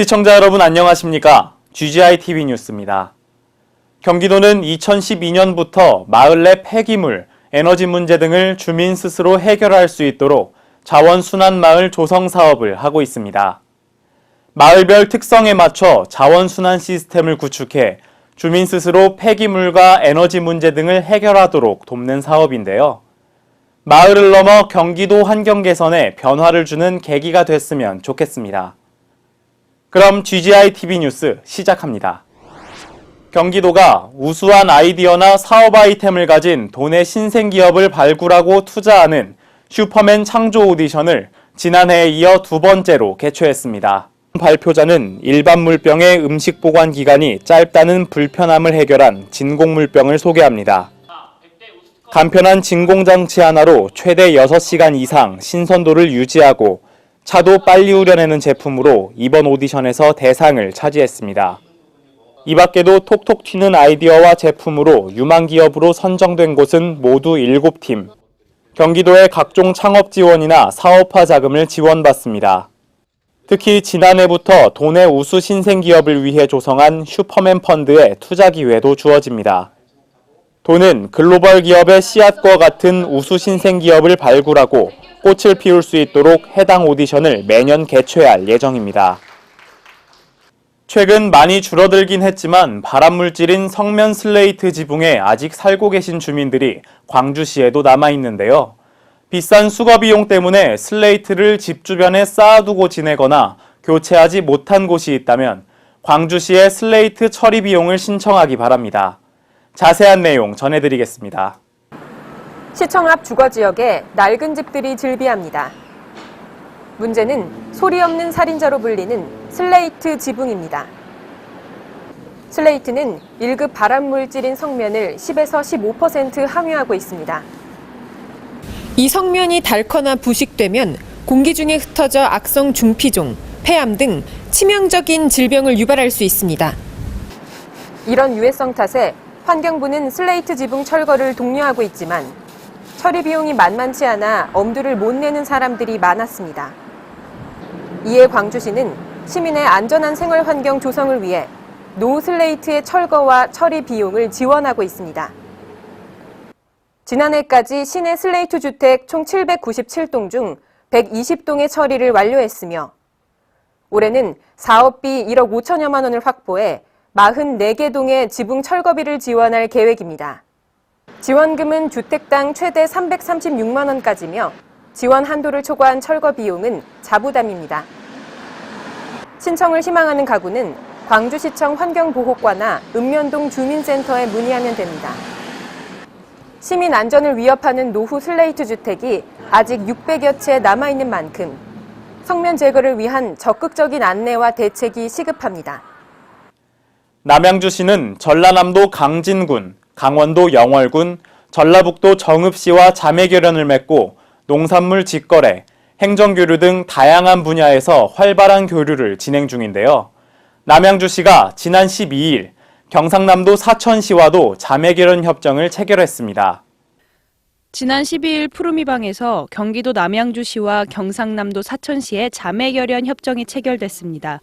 시청자 여러분 안녕하십니까? GGI TV 뉴스입니다. 경기도는 2012년부터 마을 내 폐기물, 에너지 문제 등을 주민 스스로 해결할 수 있도록 자원순환 마을 조성 사업을 하고 있습니다. 마을별 특성에 맞춰 자원순환 시스템을 구축해 주민 스스로 폐기물과 에너지 문제 등을 해결하도록 돕는 사업인데요. 마을을 넘어 경기도 환경 개선에 변화를 주는 계기가 됐으면 좋겠습니다. 그럼 GGI TV 뉴스 시작합니다. 경기도가 우수한 아이디어나 사업 아이템을 가진 도내 신생 기업을 발굴하고 투자하는 슈퍼맨 창조 오디션을 지난해에 이어 두 번째로 개최했습니다. 발표자는 일반 물병의 음식 보관 기간이 짧다는 불편함을 해결한 진공 물병을 소개합니다. 간편한 진공 장치 하나로 최대 6시간 이상 신선도를 유지하고 차도 빨리 우려내는 제품으로 이번 오디션에서 대상을 차지했습니다. 이 밖에도 톡톡 튀는 아이디어와 제품으로 유망 기업으로 선정된 곳은 모두 7팀. 경기도의 각종 창업 지원이나 사업화 자금을 지원받습니다. 특히 지난해부터 도내 우수 신생 기업을 위해 조성한 슈퍼맨 펀드의 투자 기회도 주어집니다. 도는 글로벌 기업의 씨앗과 같은 우수 신생 기업을 발굴하고 꽃을 피울 수 있도록 해당 오디션을 매년 개최할 예정입니다. 최근 많이 줄어들긴 했지만 발암물질인 성면 슬레이트 지붕에 아직 살고 계신 주민들이 광주시에도 남아 있는데요. 비싼 수거 비용 때문에 슬레이트를 집 주변에 쌓아두고 지내거나 교체하지 못한 곳이 있다면 광주시에 슬레이트 처리 비용을 신청하기 바랍니다. 자세한 내용 전해드리겠습니다. 시청 앞 주거 지역에 낡은 집들이 즐비합니다. 문제는 소리 없는 살인자로 불리는 슬레이트 지붕입니다. 슬레이트는 1급 발암 물질인 성면을 10에서 15% 함유하고 있습니다. 이 성면이 닳거나 부식되면 공기 중에 흩어져 악성 중피종, 폐암 등 치명적인 질병을 유발할 수 있습니다. 이런 유해성 탓에 환경부는 슬레이트 지붕 철거를 독려하고 있지만 처리 비용이 만만치 않아 엄두를 못 내는 사람들이 많았습니다. 이에 광주시는 시민의 안전한 생활 환경 조성을 위해 노후 슬레이트의 철거와 처리 비용을 지원하고 있습니다. 지난해까지 시내 슬레이트 주택 총 797동 중 120동의 처리를 완료했으며 올해는 사업비 1억 5천여만 원을 확보해 44개 동의 지붕 철거비를 지원할 계획입니다. 지원금은 주택당 최대 336만 원까지며 지원 한도를 초과한 철거 비용은 자부담입니다. 신청을 희망하는 가구는 광주시청 환경보호과나 읍면동 주민센터에 문의하면 됩니다. 시민 안전을 위협하는 노후 슬레이트 주택이 아직 600여 채 남아있는 만큼 성면 제거를 위한 적극적인 안내와 대책이 시급합니다. 남양주시는 전라남도 강진군, 강원도 영월군, 전라북도 정읍시와 자매결연을 맺고 농산물 직거래, 행정교류 등 다양한 분야에서 활발한 교류를 진행 중인데요. 남양주시가 지난 12일 경상남도 사천시와도 자매결연 협정을 체결했습니다. 지난 12일 푸르미방에서 경기도 남양주시와 경상남도 사천시의 자매결연 협정이 체결됐습니다.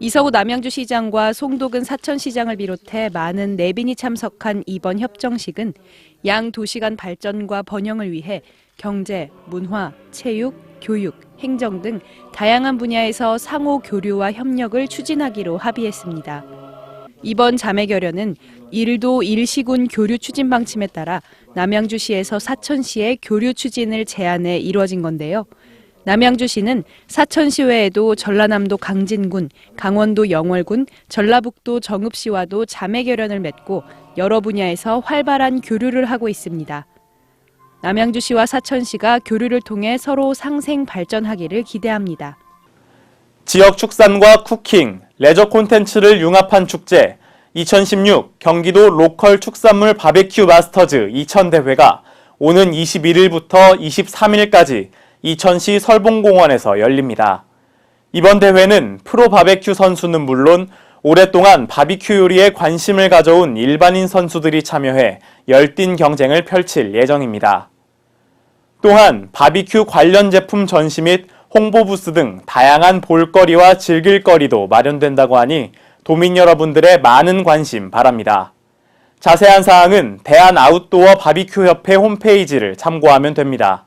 이서구 남양주 시장과 송도근 사천 시장을 비롯해 많은 내빈이 참석한 이번 협정식은 양 도시 간 발전과 번영을 위해 경제, 문화, 체육, 교육, 행정 등 다양한 분야에서 상호 교류와 협력을 추진하기로 합의했습니다. 이번 자매결연은 일도 일시군 교류 추진 방침에 따라 남양주시에서 사천시의 교류 추진을 제안해 이루어진 건데요. 남양주시는 사천시 외에도 전라남도 강진군, 강원도 영월군, 전라북도 정읍시와도 자매 결연을 맺고 여러 분야에서 활발한 교류를 하고 있습니다. 남양주시와 사천시가 교류를 통해 서로 상생 발전하기를 기대합니다. 지역 축산과 쿠킹, 레저 콘텐츠를 융합한 축제 2016 경기도 로컬 축산물 바베큐 마스터즈 2000 대회가 오는 21일부터 23일까지 이천시 설봉공원에서 열립니다. 이번 대회는 프로 바베큐 선수는 물론 오랫동안 바비큐 요리에 관심을 가져온 일반인 선수들이 참여해 열띤 경쟁을 펼칠 예정입니다. 또한 바비큐 관련 제품 전시 및 홍보 부스 등 다양한 볼거리와 즐길거리도 마련된다고 하니 도민 여러분들의 많은 관심 바랍니다. 자세한 사항은 대한아웃도어 바비큐협회 홈페이지를 참고하면 됩니다.